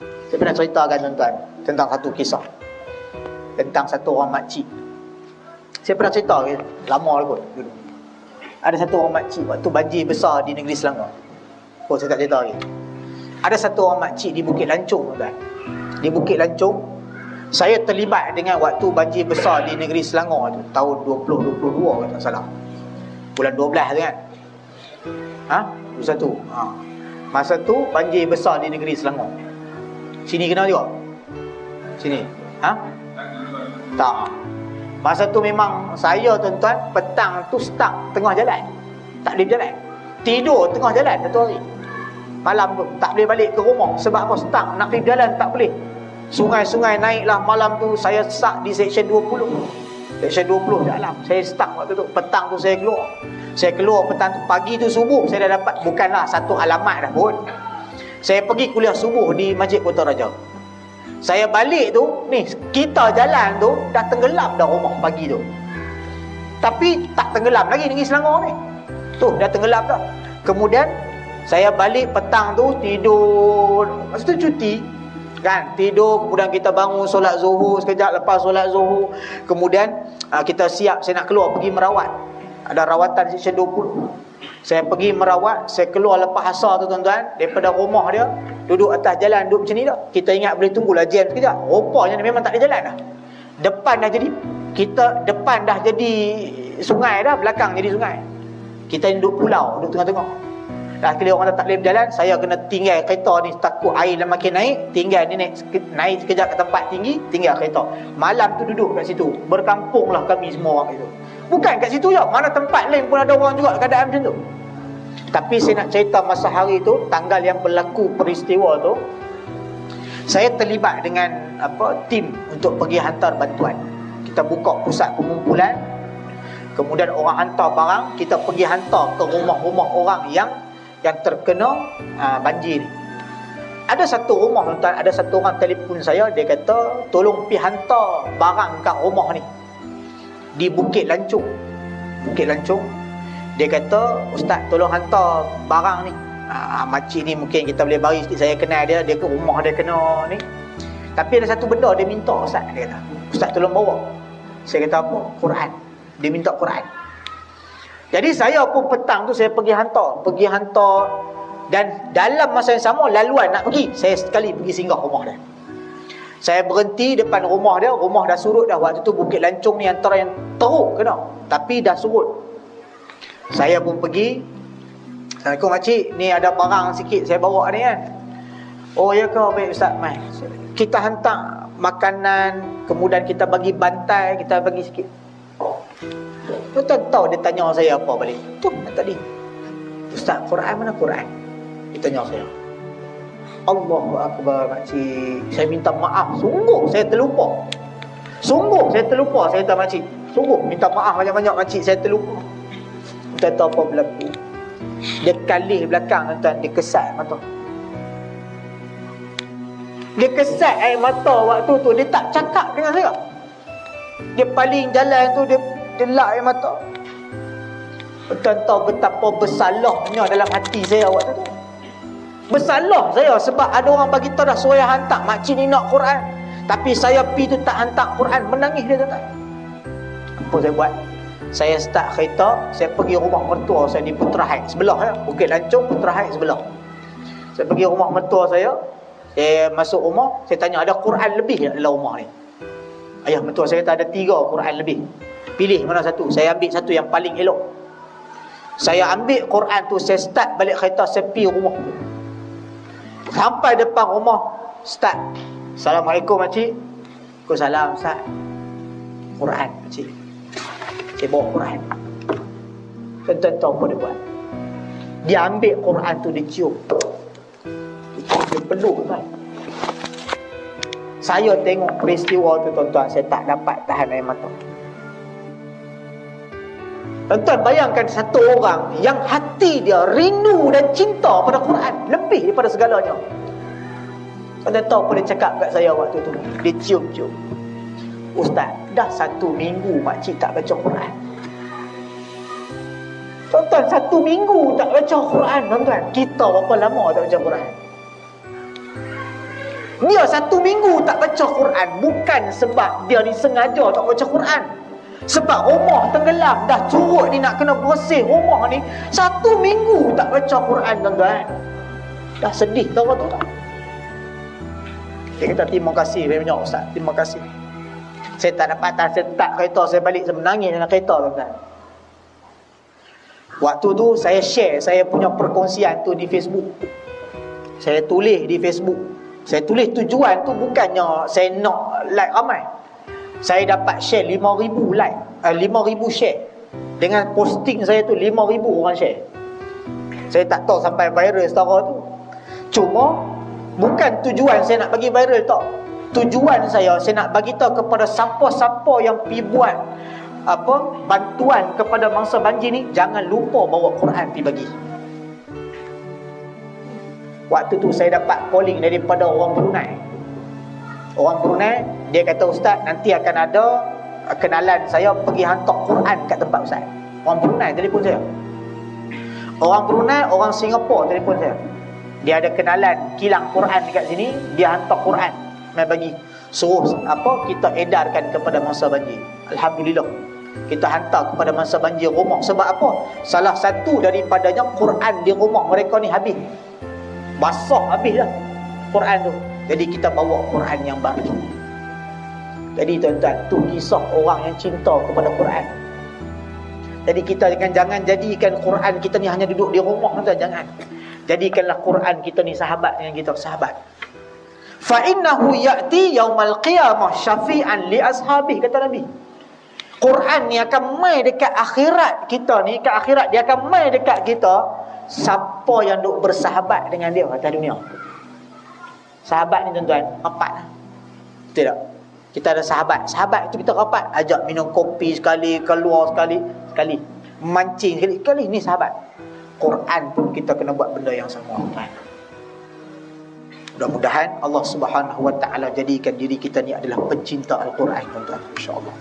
Saya pernah ceritakan tuan-tuan tentang satu kisah. Tentang satu orang makcik. Saya pernah cerita ke, lama lah kot dulu. Ada satu orang makcik waktu banjir besar di negeri Selangor. Oh, saya tak cerita lagi. Ada satu orang makcik di Bukit Lancung tuan. Di Bukit Lancung, saya terlibat dengan waktu banjir besar di negeri Selangor tu tahun 2022 kalau tak salah. Bulan 12 tu kan. Ha? 21. Ha. Masa tu banjir besar di negeri Selangor. Sini kenal juga? Sini. Ha? Tak. Masa tu memang saya tuan-tuan petang tu stuck tengah jalan. Tak boleh berjalan. Tidur tengah jalan satu hari. Malam tu tak boleh balik ke rumah sebab apa stuck nak pergi berjalan tak boleh. Sungai-sungai naiklah malam tu saya stuck di section 20. Section 20 dalam. Saya stuck waktu tu. Petang tu saya keluar. Saya keluar petang tu pagi tu subuh saya dah dapat bukanlah satu alamat dah pun. Saya pergi kuliah subuh di Masjid Kota Raja. Saya balik tu, ni kita jalan tu dah tenggelam dah rumah pagi tu. Tapi tak tenggelam lagi negeri Selangor ni. Tu dah tenggelam dah. Kemudian saya balik petang tu tidur. Masa tu cuti kan tidur kemudian kita bangun solat zuhur sekejap lepas solat zuhur kemudian uh, kita siap saya nak keluar pergi merawat ada rawatan section 20 saya pergi merawat saya keluar lepas asar tu tuan-tuan. Daripada rumah dia duduk atas jalan duduk macam ni dah. Kita ingat boleh tunggulah jam sekejap rupanya memang tak ada jalan dah. Depan dah jadi kita depan dah jadi sungai dah belakang jadi sungai. Kita duduk pulau duduk tengah-tengah Dah kali orang tak boleh berjalan Saya kena tinggal kereta ni Takut air dah makin naik Tinggal ni naik, naik sekejap ke tempat tinggi Tinggal kereta. Malam tu duduk kat situ Berkampunglah kami semua orang itu. Bukan kat situ je Mana tempat lain pun ada orang juga Keadaan macam tu. Tapi saya nak cerita masa hari tu Tanggal yang berlaku peristiwa tu Saya terlibat dengan apa Tim untuk pergi hantar bantuan. Kita buka pusat pengumpulan Kemudian orang hantar barang Kita pergi hantar ke rumah-rumah orang yang yang terkena uh, banjir. Ada satu rumah tuan ada satu orang telefon saya dia kata tolong pi hantar barang kat rumah ni. Di Bukit Lancung. Bukit Lancung. Dia kata ustaz tolong hantar barang ni. Uh, makcik ni mungkin kita boleh bagi sikit saya kenal dia dia ke rumah dia kena ni. Tapi ada satu benda dia minta ustaz. Dia kata ustaz tolong bawa. Saya kata apa? Quran. Dia minta Quran jadi saya pun petang tu saya pergi hantar, pergi hantar dan dalam masa yang sama laluan nak pergi, saya sekali pergi singgah rumah dia. Saya berhenti depan rumah dia, rumah dah surut dah waktu tu Bukit Lancung ni antara yang teruk kena, tapi dah surut. Saya pun pergi. Assalamualaikum makcik, ni ada barang sikit saya bawa ni kan. Oh ya ke baik ustaz mai. Kita hantar makanan, kemudian kita bagi bantai, kita bagi sikit. Tuan-tuan tahu dia tanya saya apa balik? Tu tadi. Ustaz, Quran mana Quran? Dia tanya saya. Allahu Akbar makcik. Saya minta maaf. Sungguh saya terlupa. Sungguh saya terlupa saya kata makcik. Sungguh minta maaf banyak-banyak makcik saya terlupa. Tuan tahu apa berlaku? Dia kalih belakang tuan dia kesat mata. Dia kesat air mata waktu tu dia tak cakap dengan saya. Dia paling jalan tu dia delak air mata. Tuan tahu betapa bersalahnya dalam hati saya waktu tu. Bersalah saya sebab ada orang bagi tahu dah suruh hantar makcik ni nak Quran. Tapi saya pi tu tak hantar Quran, menangis dia tuan. Apa saya buat? Saya start kereta, saya pergi rumah mertua saya di Putra Heights sebelah ya. Bukit Lancung Putra Heights sebelah. Saya pergi rumah mertua saya, saya masuk rumah, saya tanya ada Quran lebih tak dalam rumah ni? Ayah mertua saya kata ada tiga Quran lebih. Pilih mana satu. Saya ambil satu yang paling elok. Saya ambil Quran tu, saya start balik kereta, saya pergi rumah. Sampai depan rumah, start. Assalamualaikum makcik. Waalaikumsalam Ustaz. Quran makcik. Saya bawa Quran. Tuan-tuan tahu apa dia buat? Dia ambil Quran tu, dia cium. Dia peluk kan. Saya tengok peristiwa tu tuan-tuan, saya tak dapat tahan air mata. Tuan-tuan bayangkan satu orang yang hati dia rindu dan cinta pada Quran lebih daripada segalanya. Tuan-tuan tahu apa dia cakap kat saya waktu tu? Dia cium-cium. Ustaz, dah satu minggu makcik tak baca Quran. Tuan-tuan, satu minggu tak baca Quran, tuan-tuan. Kita berapa lama tak baca Quran? Dia satu minggu tak baca Quran bukan sebab dia ni sengaja tak baca Quran. Sebab rumah tenggelam dah curut ni nak kena bersih rumah ni satu minggu tak baca Quran tuan-tuan. Dah sedih tahu tu tak? Dia kata terima kasih banyak ustaz. Terima kasih. Saya tak dapat atas, saya tak kereta saya balik saya menangis dalam kereta tuan-tuan. Waktu tu saya share saya punya perkongsian tu di Facebook. Saya tulis di Facebook. Saya tulis tujuan tu bukannya saya nak like ramai. Saya dapat share 5000 like, uh, 5000 share. Dengan posting saya tu 5000 orang share. Saya tak tahu sampai viral setara tu. Cuma bukan tujuan saya nak bagi viral tak. Tujuan saya saya nak bagi tahu kepada siapa-siapa yang pi buat apa bantuan kepada mangsa banjir ni jangan lupa bawa Quran pi bagi. Waktu tu saya dapat calling daripada orang Brunei. Orang Brunei dia kata ustaz nanti akan ada kenalan saya pergi hantar Quran kat tempat ustaz. Orang Brunei telefon saya. Orang Brunei, orang Singapura telefon saya. Dia ada kenalan kilang Quran dekat sini, dia hantar Quran mai bagi. Suruh apa kita edarkan kepada masa banjir. Alhamdulillah kita hantar kepada masa banjir rumah sebab apa salah satu daripadanya Quran di rumah mereka ni habis basah habis dah Quran tu jadi kita bawa Quran yang baru jadi tuan-tuan tu kisah orang yang cinta kepada Quran jadi kita jangan jangan jadikan Quran kita ni hanya duduk di rumah tuan jangan jadikanlah Quran kita ni sahabat dengan kita sahabat fa innahu ya'ti yaumal qiyamah syafi'an li ashabi kata nabi Quran ni akan mai dekat akhirat kita ni, kat akhirat dia akan mai dekat kita siapa yang duk bersahabat dengan dia atas dunia. Sahabat ni tuan-tuan, lah. Betul tak? Kita ada sahabat. Sahabat tu kita rapat. Ajak minum kopi sekali, keluar sekali. Sekali. Mancing sekali. Sekali ni sahabat. Quran pun kita kena buat benda yang sama. Mudah-mudahan Allah Subhanahu Wa Taala jadikan diri kita ni adalah pencinta Al-Quran tuan-tuan. Insya-Allah.